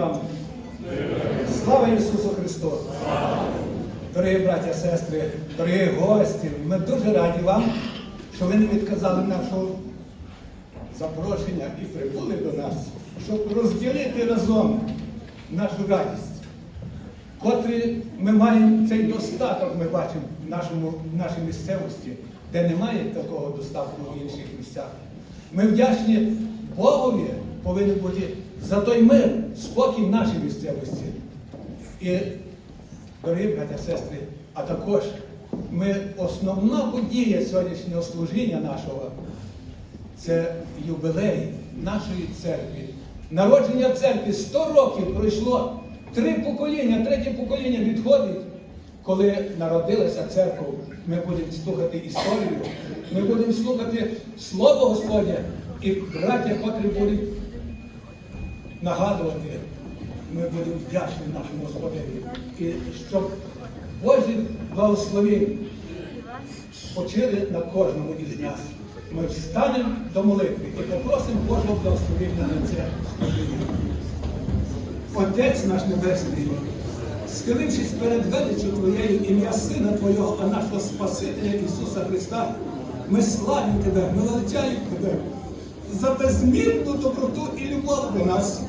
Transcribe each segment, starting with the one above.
вам! Слава Ісусу Христу! Дорогі браття, сестри, дорогі гості, ми дуже раді вам, що ви не відказали нашого запрошення і прибули до нас, щоб розділити разом нашу радість. Котрі ми маємо цей достаток, ми бачимо в, нашому, в нашій місцевості, де немає такого достатку в інших місцях. Ми вдячні Богові повинні бути за той мир, спокій в нашій місцевості. І, дорогі браття, сестри, а також ми основна подія сьогоднішнього служіння нашого це юбилей нашої церкви. Народження церкви 100 років пройшло. Три покоління, третє покоління відходить. Коли народилася церква, ми будемо слухати історію, ми будемо слухати Слово Господнє і браття, котрі будуть нагадувати, ми будемо вдячні нашому Господеві. І щоб Божі благословіння почили на кожному із нас. Ми встанемо до молитви і попросимо Божого благословення на це. Отець наш Небесний, схилившись перед величчю Твоєю ім'я Сина Твого, а нашого Спасителя Ісуса Христа, ми славимо Тебе, ми величаємо Тебе за безмірну доброту і любов до нас.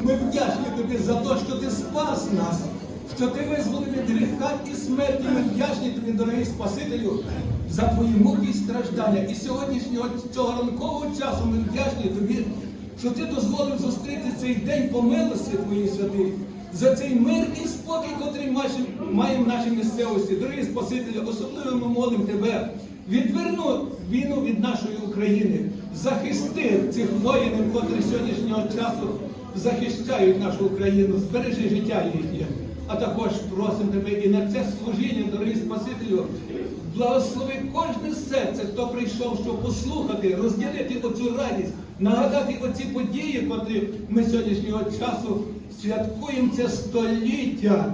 Ми вдячні Тобі за те, що Ти спас нас, що Ти визволив від гріха і смерті. Ми вдячні Тобі, дорогий Спасителю, за Твої муки і страждання. І сьогоднішнього цього ранкового часу ми вдячні Тобі, що Ти дозволив зустріти цей день по милості Твоїй святий, за цей мир і спокій, котрий маємо в нашій місцевості. Дорогі Спасителю, особливо ми молимо Тебе. Відверну війну від нашої України, захисти цих воїнів, котрі сьогоднішнього часу захищають нашу Україну, збережи життя їхнє. А також просимо тебе і на це служіння, дорогі Спасителю, благослови кожне серце, хто прийшов, щоб послухати, розділити оцю радість, нагадати оці події, котрі ми сьогоднішнього часу святкуємо це століття,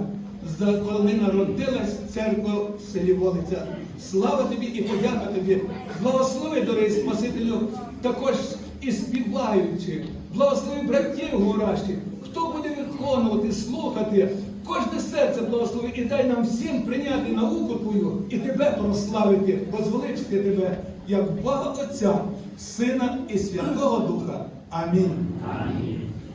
коли народилась церква в селі Волиця. Слава тобі і подяка тобі. Благослови, дорогий Спасителю, також і співаючи. Благослови братів говорящих. Хто буде виконувати, слухати, кожне серце благослови і дай нам всім прийняти науку Твою і тебе прославити, возвеличити тебе, як Бога Отця, Сина і Святого Духа. Амінь. Амінь.